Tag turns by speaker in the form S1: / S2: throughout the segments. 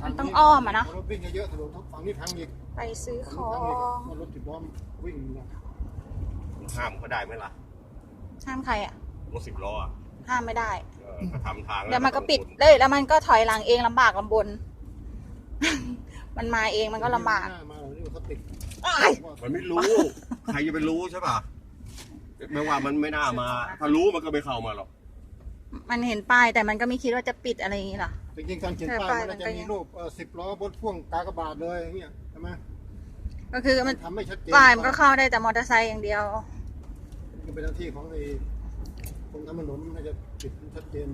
S1: ทา
S2: มันต้องอ้อมอะเนาะ
S1: รถวิ่งเยอะๆถนนฝั่งนี้ทางอีก
S2: ไปซื้อข
S1: ฝั่
S2: อง
S1: นี้ทางอีก
S2: ง
S1: รถสิบล้อมวิ่งเนี่ย
S3: ห้ามก็ได้ไหมล่ะ
S2: ห้ามใครอะ
S3: รถสิบล้ออะ
S2: ห้ามไม่ได้
S3: เออก็ทำทาง
S2: เดี๋ยวมันก็ปิด
S3: ต้อง
S2: เลย แล้วมันก็ถอยหลังเองลำบากลำบน มันมาเองมันก็ลำบาก
S1: หน้มาเรานี่เขาติด
S2: อ้าย
S3: มันไม่รู้ ใครจะไปรู้ใช่ป่ะไม่ว่ามันไม่น่ามา ถ้ารู้มันก็ไม่เข้ามาหรอก
S2: มันเห็นป้ายแต่มันก็ไม่คิดว่าจะปิดอะไรอย่างนี้หรอ
S1: จริงๆการเขียน
S2: แต่
S1: ป้าย
S2: ป้าย
S1: มัน
S2: มันก็
S1: จะมี
S2: ยัง
S1: รูปสิบล้อบนพ่วงกากบาทเลยอย่างเงี้ยใช่ไหม
S2: ก็คือมัน
S1: ทำไม่ชัดเจน
S2: ป้ายมันก็เข้าได้แต่มอเตอร์ไซค์อย่างเดียว
S1: มันเป็นหน้าที่ของไอ้กรมทางถนนมันจะปิดชัดเจน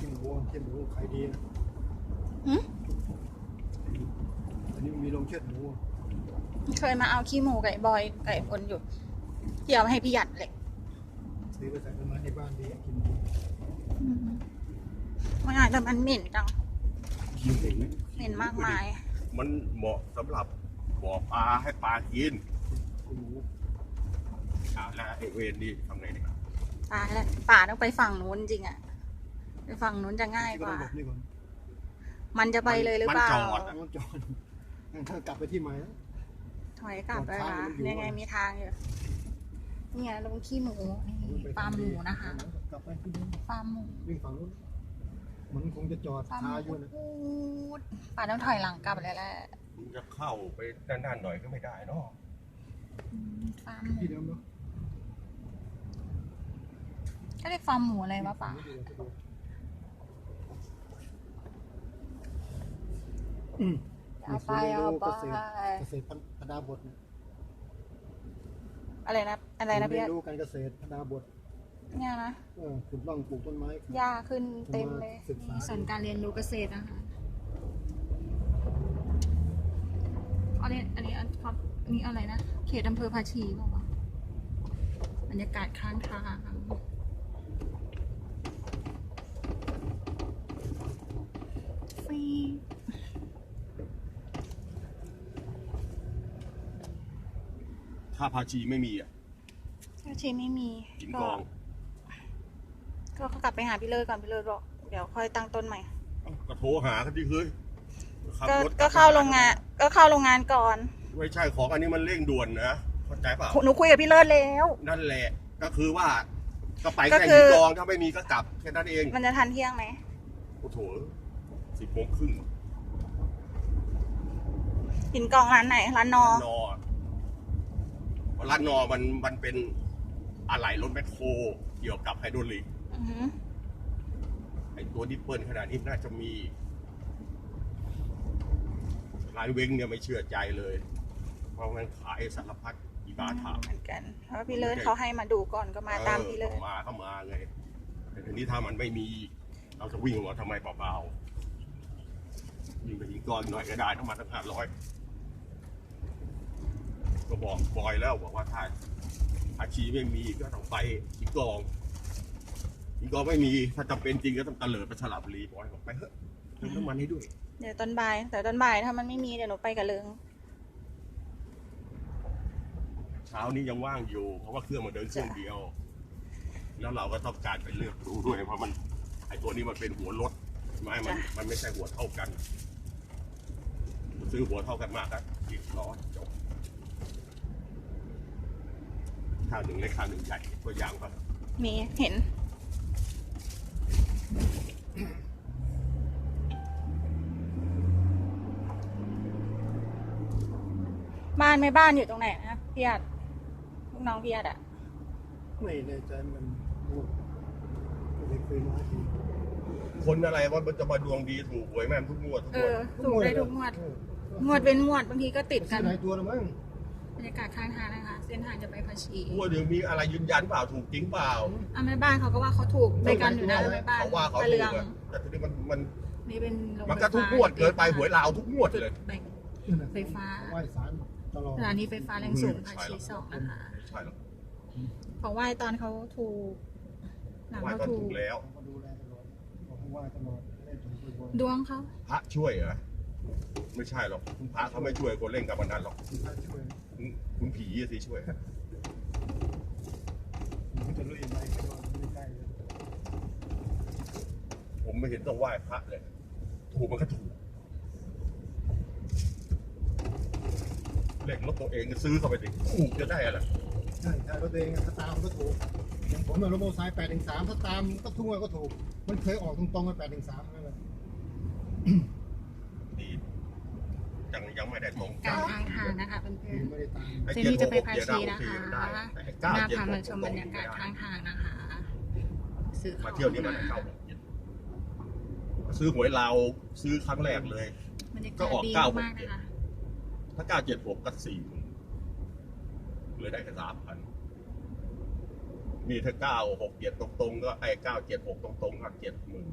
S1: กินหมูกินหมูขายดีนะ
S2: หืม
S1: อันนี้มีโรงเชือดหมู
S2: เคยมาเอาขี้หมูไก่บอยไก่พลอยู่ที่เอามาให้พี่หยัดเลย
S1: ซื้อไปใส่ต้นไม้ในบ้านดีกินหมู
S2: ไม่อ่านแต่มันเหม็นจัง
S3: กินเอง
S2: เหม็นมากมาย
S3: มันเหมาะสำหรับบ่อปลาให้ปลากิน
S1: กินหมู
S3: อ่าแล้วไอ้เวรนี่ทำไงเนี่ย
S2: ป่าแล้วป่าต้องไปฝั่งนู้นจริงอะไปฝั่งนู้นจะง่าย
S1: ก็
S2: ก
S1: ต้อ
S2: ว่า
S1: งหลบนี่ก่อน
S2: มันจะไปเลยหรือเปล่า
S3: มันจอดอะ
S1: ต้องจอดงั้นถ้ากลับไปที่ใหม่นะ
S2: ถอยกลับไป
S1: จอด
S2: ละ
S1: ข้างมันอยู่
S2: ยังไงมีทางอยู่เนี่ยลงขี้หมูนี่ฟาร์มหมูนะคะ
S1: กลับไปที่เดิม
S2: ฟาร์มหมู
S1: วิ่งฝั่งนู้นมันคงจะจอด
S2: ฟาร์ม
S1: คา
S2: ห
S1: อยู่
S2: มู
S1: นะ
S2: พูดป่าต้องถอยหลังกลับเลยแหละ
S3: มึงจะเข้าไปด้านๆหน่อยก็ไม่ได้เนาะ
S2: อืมฟาร์มหมู
S1: ที่เดิมเนาะ
S2: ก็เรียกฟาร์มหมูอะไรวะป่า
S1: อืม
S2: เอาไปเอาไป
S1: เกษตรเกษ ตรพัฒนาบทเนี่ย
S2: อะไรนะ อะไรนะพี่
S1: เรียนรู้การเกษตรพัฒนาบท
S2: เนี่ยนะ
S1: เออขุดร่องปลูกต้นไม้
S2: หญ้าขึ้นเต็มเลย
S1: ศึกษา
S2: นี่ส่วนการเรียนรู้เกษตรนะคะอันนี้อันนี้อันครับอันนี้อะไรนะ เขตอำเภอภาชีเปล่าวะบรรยากาศข้างทางฟรี
S3: ถ้าพาชีไม่มีอะ
S2: ภาชีไม่มี
S3: กินกอง
S2: ก็ก็กลับไปหาพี่เลิศก่อนพี่เลิศบอกเดี๋ยวค่อยตั้งต้นใหม่
S3: เอ้าก็โทรหาเขาที่เฮ้ยขับ
S2: ก็
S3: รถ
S2: ก็เข้าโรงงาน ก็เข้าโรงงานก่อน
S3: ไม่ใช่ของอันนี้มันเร่งด่วนนะเข้าใจเปล่า
S2: หนูคุยกับพี่เลิศแล้ว
S3: นั่นแหละก็คือว่าก็ไป
S2: ก็
S3: แค่
S2: คื
S3: หิ
S2: อ
S3: นกองถ้าไม่มีก็กลับแค่นั้นเอง
S2: มันจะทันเที่ยงไหม
S3: โอ้โถสิบโมงครึ่ง
S2: หินกองร้านไหนร้านนอ
S3: ร้านนอ ร้านนอมันมันเป็นอะไหล่รถแมคโครเกี่ยวกับไฮดรอลิก
S2: อือหือ
S3: ไอตัวดิปเปิลขนาดนี้น่าจะมีร้านเว้งเนี่ยไม่เชื่อใจเลย เพราะมันขายสารพัดอีบาถาม
S2: เหมือนกันเพราะพี่เลิศเขาให้มาดูก่อนก็มาตามพี่เลิศ
S3: ออมาก็มาไงแต่ทีนี้ถ้ามันไม่มี เราจะวิ่งออกมาทำไมเปล่าๆยิงไปอีกก้อนหน่อยก็ได้ต้องมาตั้งห้าร้อย ก็บอกบอยแล้วบอกว่าถ้าอาชีพไม่มีก็ต้องไปอีกกอง อีกกองไม่มีถ้าจำเป็นจริงก็ต้องตะเลิดไปสลับบุรีบอยบอกไปเถอะเติมน้ำมันให้ด้วย
S2: เดี๋ยวตอนบ่ายแต่ตอนบ่ายถ้ามันไม่มีเดี๋ยวหนูไปกับเลิง
S3: เช้านี้ยังว่างอยู่ เพราะว่าเครื่องมันเดินเครื่องเดียว แล้วเราก็ต้องการไปเลือกดูด้วยเพราะมันไอตัวนี้มันเป็นหัวรถใช่ไหมมันมันไม่ใช่หัวเท่ากัน ซื้อหัวเท่ากันมากครับอีกร้อยจบ ข้างหนึ่งเล็กข้างหนึ่งใหญ่ตัวอย่างก็
S2: มีเห็น บ้านไม่บ้านอยู่ตรงไหนนะพี่อัดลูกน้องพี่อัดอะ
S1: ไม่แน่ใจมันพูดไม่ได้เคยมาที
S3: คนอะไรว่ามันจะมาดวงดีถูกหวยแม่งทุกงวดทุก
S2: เอง
S3: วด
S2: อถูกได้ทุกงวด
S1: เออง
S2: วดเป็นงวดบางทีก็ติดกั
S1: ซื้อนหลายตัวแล้วมั้ง
S2: บ รรยากาศข้างทางนะคะ เส้นทางจะไปภาชี
S3: งวดเดี๋ยวมีอะไรยืนยันเปล่าถูกจริงเปล่า
S2: อะแม่บ้านเขาก็ว่าเขาถูกไปกันอยู่นะแม่บ้าน
S3: เขาว่าเขา
S2: ไป
S3: ถู
S2: เรื
S3: ก
S2: อง
S3: อะแต่ทีนี้มันมัน
S2: นี่เป็นโรง
S3: มันก็ทุกงวดเกินไปหวยลาวทุกงวดเลย
S2: แบ่งไฟฟ้า
S1: ไหว้ศาลตลอด
S2: สถานีไฟฟ้าแรงสูงภาชีสองนะคะ
S3: ไม่ใช่หรอก
S2: ของไหว้ตอนเขาถูกหลัง
S3: ว่า
S2: เขา
S3: ก็
S2: ถู
S3: ถู
S2: ก
S3: กแล้ว
S1: เขาก็ดูแลตลอดบอกให้ไหว้ตลอดไม่ได้ถูกบ่อย
S2: ดวงเขา
S3: พระช่วยเหรอไม่ใช่หรอกพระเขาไม่ช่วยคนเล่นกับมันนั้นหรอก
S1: ๆพระช่วย
S3: อ คุณคุณผีอะสิช่วย
S1: มันจะลุยไปก็ไม่ใกล้เลย
S3: ผมไม่เห็นต้องไหว้พระเลย ถูกมันก็ถูกเลขรถตัวเองก็ซื้อเข้าไปดิถูกจะได้อะไร
S1: ใช่ใช่รถเองอะถ้าตามก็ถูกอย่างผมอะรถมอเตอร์ไซค์แปดถึงสามถ้าตามก็ทุ่งก็ถูก มันเคยออกตรงๆกันแปดถึงสามนั่นแหละ
S3: ดียังยังไม่ได้ตรง
S2: กลางทางทาง นะคะเพื่อน
S1: ไม่ได้ตาม
S2: ๆ
S3: ไอ้
S2: เจนนี่จะไป
S3: 766
S2: พา
S3: เดี๋ยว
S2: ชี
S3: ได้
S2: นะ
S3: โอเค
S2: คะ
S3: ได้แต่ไอ้
S2: ห
S3: เก้า
S2: น้า
S3: เจ็ด
S2: พา
S3: ห
S2: มากชม
S3: ต
S2: บ
S3: ร
S2: รงร
S3: ๆ
S2: ยากาศ
S3: ไม่ได้
S2: ข้างทางนะคะซื้อข
S3: มา
S2: อง
S3: เที่ยวนี้มันเก้าหกเจ็ดซื้อหวยเราวซื้อครั้งแรกเลย
S2: บรรยา
S3: ก็
S2: กาศ
S3: ออก
S2: ดี
S3: เก้าหก
S2: มาก
S3: เจ็
S2: นะ
S3: ด
S2: คะ
S3: ถ้าเก้าเจ็ดหกก็สี่หมื่นเลยได้แค่สามพันมีถ้าเก้าหกเจ็ดตรงๆก็ไอ้เก้าเจ็ดหกตรงๆก็เจ็ดหมื่น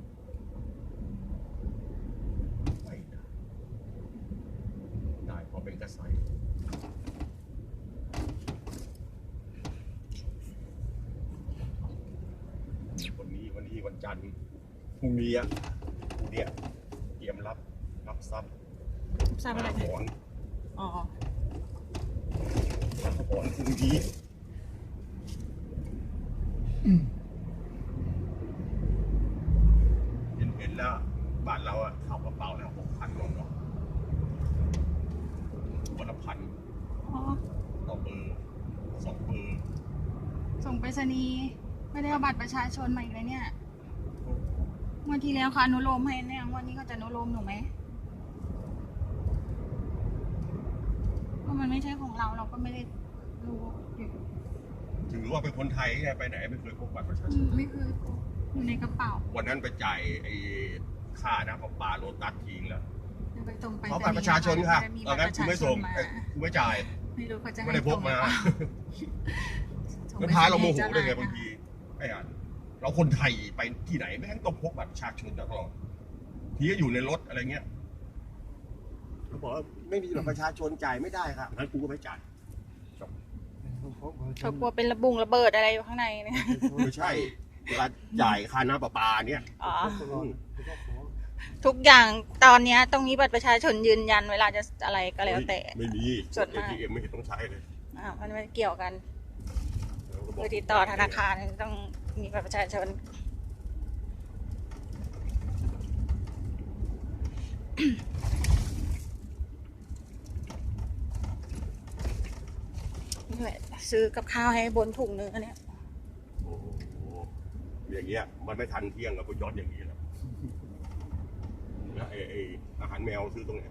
S3: ไม่ได้ได้เพอเป็นกระใสวัน นี้วันนี้วันจันทร์พรุ่งนี้อะพรุ่งเนี้ยเตรียมรับรับทรัพย์
S2: ทราบอะไร
S3: ถอน
S2: อ๋อ
S3: ถอนพรุ่งนี้เห็นเห็นแล้วบ้านเราอะเข้ากระเป๋าแล้วหกพันลงเนาะวันละพัน
S2: อ๋อ
S3: ต่อเบอร์สองเบอร์
S2: ส่งไปรษณีย์ไม่ได้เอาบัตรประชาชนมาอีกเลยเนี่ยง วันที่แล้วเขาอนุโลมให้เนี่ยงวันนี้เขาจะอนุโลมหนูไหมว่ามันไม่ใช่ของเราเราก็ไม่ได้รู้อยู่
S3: ถือว่าเป็นคนไทยไงไปไหนไม่เคยพกบัตรประชาช
S2: อื
S3: น
S2: มไม่เคยอยู่ในกระเป๋า
S3: วันนั้นไปจ่ายไอ้ค่าน้ำประปาโรตัสทิ้งแล้ว
S2: เดี๋ยวไปส่งไป
S3: เขาบัตรประชาชนค่ะ
S2: มี
S3: ตอ
S2: บั
S3: น
S2: ตร
S3: นั้น
S2: ประ
S3: คุณ
S2: ชา
S3: ไม่
S2: ช
S3: ส่
S2: น
S3: ง
S2: มา
S3: เอ้ยคุณไม่จ่าย
S2: ไม่รู้เขาจะ
S3: ไม่
S2: ให้
S3: ได้พกมา
S2: ส่งหรือเปล่ส่ง
S3: แล้ว
S2: ไป
S3: พาเราโมโห
S2: สนีย์
S3: ได้ไง
S2: จะ
S3: บางทีไอ้อะ เราคนไทยไปที่ไหนแม่งต้องพกบัตรประชาชนตลอดทีก็อยู่ในรถอะไรเงี้ยเขาบอกว่าไม่มีบัตรประชาชนจ่ายไม่ได้ครับงั้นกูก็ไม่จ่าย
S2: เขากลัวเป็นระบุงระเบิดอะไรอยู่ข้างในเนี่ย
S3: ไม่ใช่เวลาจ่ายค่าน้ำประปาเนี่ย
S2: อ๋อ
S1: ตลอดก็ขอ
S2: ทุกอย่างตอนเนี้ยต้องมีบัตรประชาชนยืนยัน เวลาจะอะไรก็แล้วแต่
S3: ไม่มี
S2: ส่วนมาก
S3: เอทีเอ็มไม่เห็นต้องใช้เลย
S2: อ่ามันไม่เกี่ยวกัน
S3: เราก็บก
S2: เพื่อติดต่อธนาคารต้อง มีบัตรประชาชน นี่แหละซื้อกับข้าวให้บนถุงเนื้อเนี่ย
S3: โอ้โหอย่างเงี้ย มันไม่ทันเที่ยงเราก็ย้อนอย่างนี้แล้วแล้วไอ้ไอ้อาหารแมวซื้อตรงไหน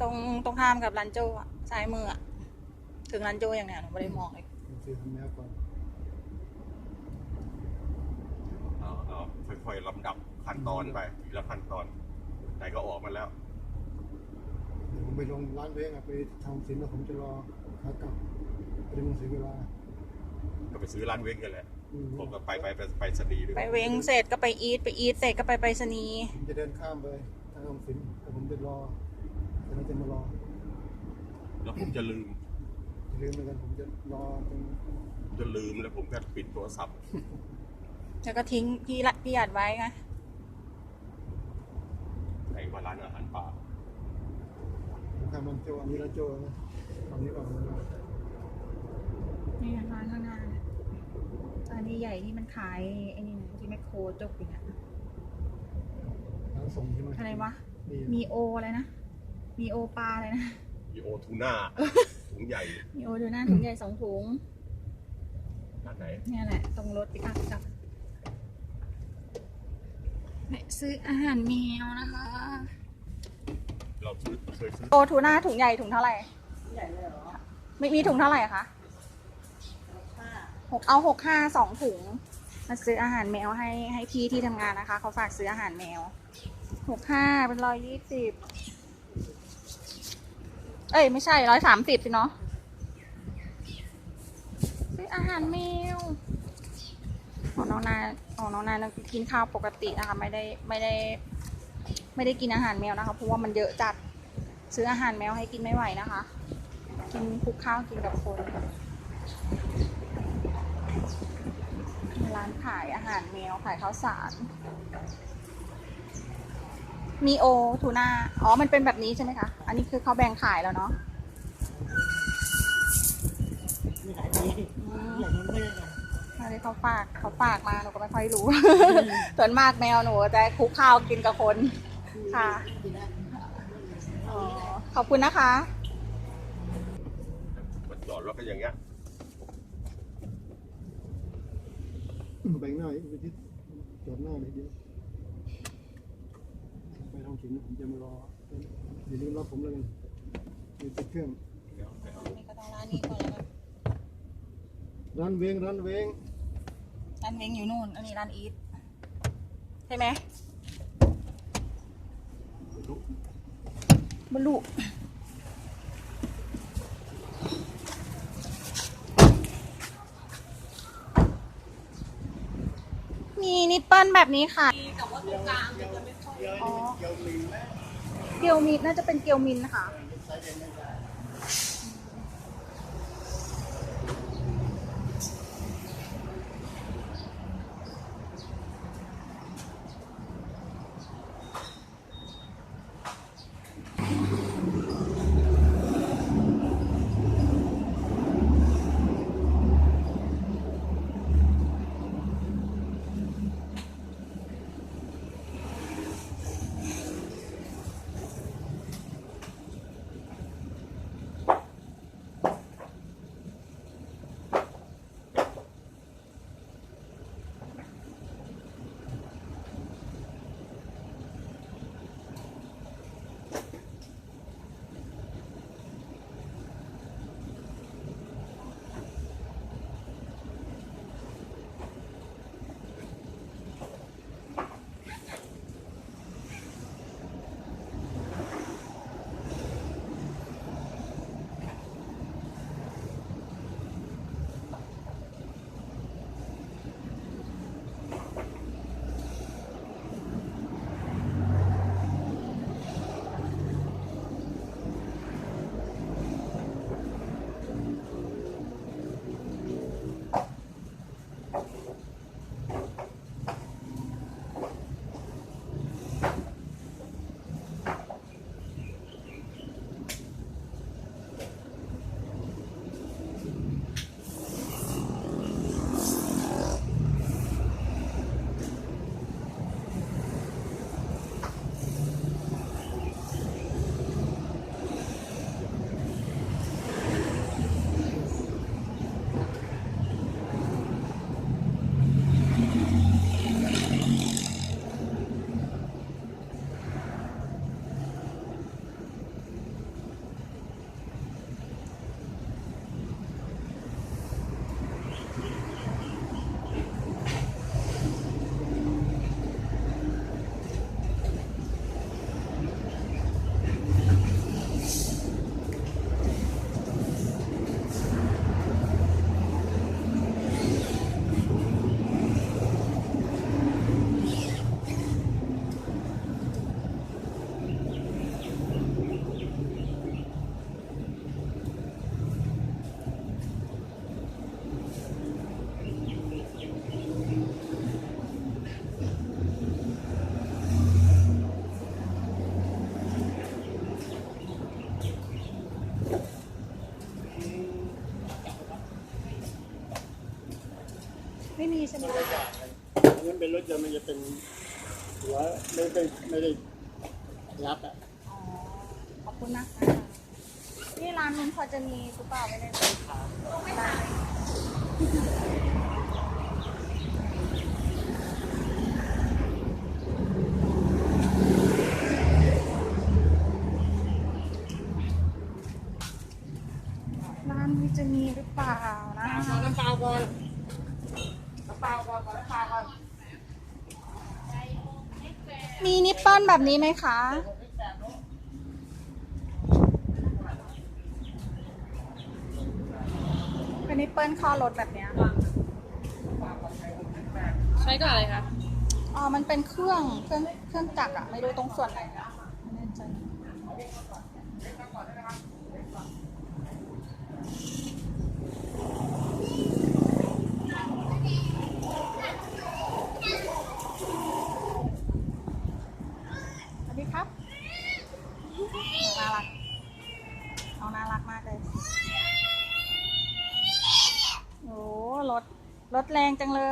S2: ตรงตรงข้ามกับร้านโจ้อะซ้ายมืออะถึงร้านโจ้อย่างเนี้ยหนูไม่ได้มองเลย
S1: ซื้อทำแมวก่อน
S3: เอาเอา ค่อยๆลำดับขั้นตอนไปทีละขั้นตอนไหนก็ออกมาแล้ว
S1: เดี๋ยวผมไปลงร้านเว้งอะไปทำสินแล้วผมจะรอขากลับไปลงเสียเวลา
S3: ก็ไปซื้อร้านเว้งกันแหละ
S1: อืม
S3: ผมก็ไปไปไปไปสนีย์ด้วย
S2: ไปเวงเสร็จก็ไปอีทไปอีทเสร็จก็ไปไปรษณีย์
S1: ผมจะเดินข้ามไปทางออมสินแต่ผมจะรอแต่เราจะมารอ
S3: แล้วผมจะลืม
S1: อย่าลืมเหมือนกันผมจะรอตรง
S3: ผมจะลืมแล้วผมก็ปิดโทรศัพท์
S2: แล้วก็ทิ้งพี่ละพี่อัดไว้ไง
S3: ไอ้ว่าร้านอาหารป่า
S1: ข้ามมันโจอันนี้ละโจนะตอนนี้ก่อนนะ
S2: นี่ร้านข้างหน้าเนี่ยร้านนี้ใหญ่ที่มันขายไอ้นี่นะที่แมคโครจกอยู่เนี่ย
S1: ร้านส่งใช่ไหม
S2: อะไรวะ
S1: นี่
S2: มีโออะไรนะ มีโอปลาอะไรนะ
S3: มีโอทูน่าถุงใหญ่
S2: มีโอดูหน้าถุงใหญ่สองถุง
S3: ร้านไหน
S2: เนี่ยแหละตรงรถปิกอัพกับ แวะซื้ออาหารแมวนะคะ
S3: เราซื้อเคยซื้อ
S2: โอทูน่าถุงใหญ่ถุงเท่าไหร่
S4: ใหญ่เลยเหรอ
S2: ไม่มีถุงเท่าไหร่คะ
S4: ห้า
S2: หกเอาหกห้าสองถุง มาซื้ออาหารแมวให้ให้พี่ที่ทำงานนะคะ เขาฝากซื้ออาหารแมวหกห้าเป็นร้อยยี่สิบเอ้ย ไม่ใช่ร้อยสามสิบสิเนาะซื้ออาหารแมวของน้องนา ของน้องนายกินข้าวปกตินะคะ ไม่ได้ไม่ได้ ไม่ได้กินอาหารแมวนะคะเพราะว่ามันเยอะจัดซื้ออาหารแมวให้กินไม่ไหวนะคะ กินคุกข้าวกินกับคนร้านขายอาหารแมวขายข้าวสาร มีโอทูน่าอ๋อ มันเป็นแบบนี้ใช่ไหมคะ อันนี้คือเขาแบ่งขายแล้วเนาะมีหลายทีหลาย
S4: ทีไม่ได้
S2: เขาฝากเขาฝากมาหนูก็ไม่ค่อยรู้ ส่วนมากแมวหนูจะคลุกข้าวกินกับคนค่ะอ๋อขอบคุณนะคะ
S3: มันจอดรถก็อย่างเงี้ย
S1: แบ่งหน้าอีกไปที่จอดหน้าเลยเดียวไปท้องถิ่นนะผมจะมารออย่าลืมรับผมแล้วกันมีติดเครื่อง
S2: นี่ก็ต้องร้านนี้ก่อนแล้วกัน
S1: ร้านเวงร้านเวง
S2: ร้านเม้งอยู่นู่น อันนี้ร้านอีทใช่ไหมบรรลุมีนิปเปิลแบบนี้ค่ะ
S4: แต่ว่าตรงกลางมันจะไม่ค่อย
S2: อ๋อเกียวมินน่าจะเป็นเกียวมินนะคะ ไม่มีใช่ไหมคะ
S1: งั้นเป็นรถยนต์มันจะเป็นหัวไม่ได้ไม่ได้ยับอะ
S2: อ๋อขอบคุณนะคะนี่ร้านนู้นพอจะมีหรือเปล่าไม่แน่ใจได้ร้านนี้จะมีหรือเปล่านะ
S1: น้ำเปล่าก่อนน้ำเปล่าก่อนขอน้ำเปล่าก่อน
S2: มีนิปเปิลแบบนี้ไหมคะ เป็นนิปเปิลข้อรถแบบเนี้ย
S4: ใช้กับอะไรคะ
S2: อ๋อ มันเป็นเครื่อง เครื่องเครื่องจักรอะไม่รู้ตรงส่วนไหนอะไม่แน่ใจสวัสดีครับน่ารักน้องน่ารักมากเลย โอ้รถ รถ แรงจังเลย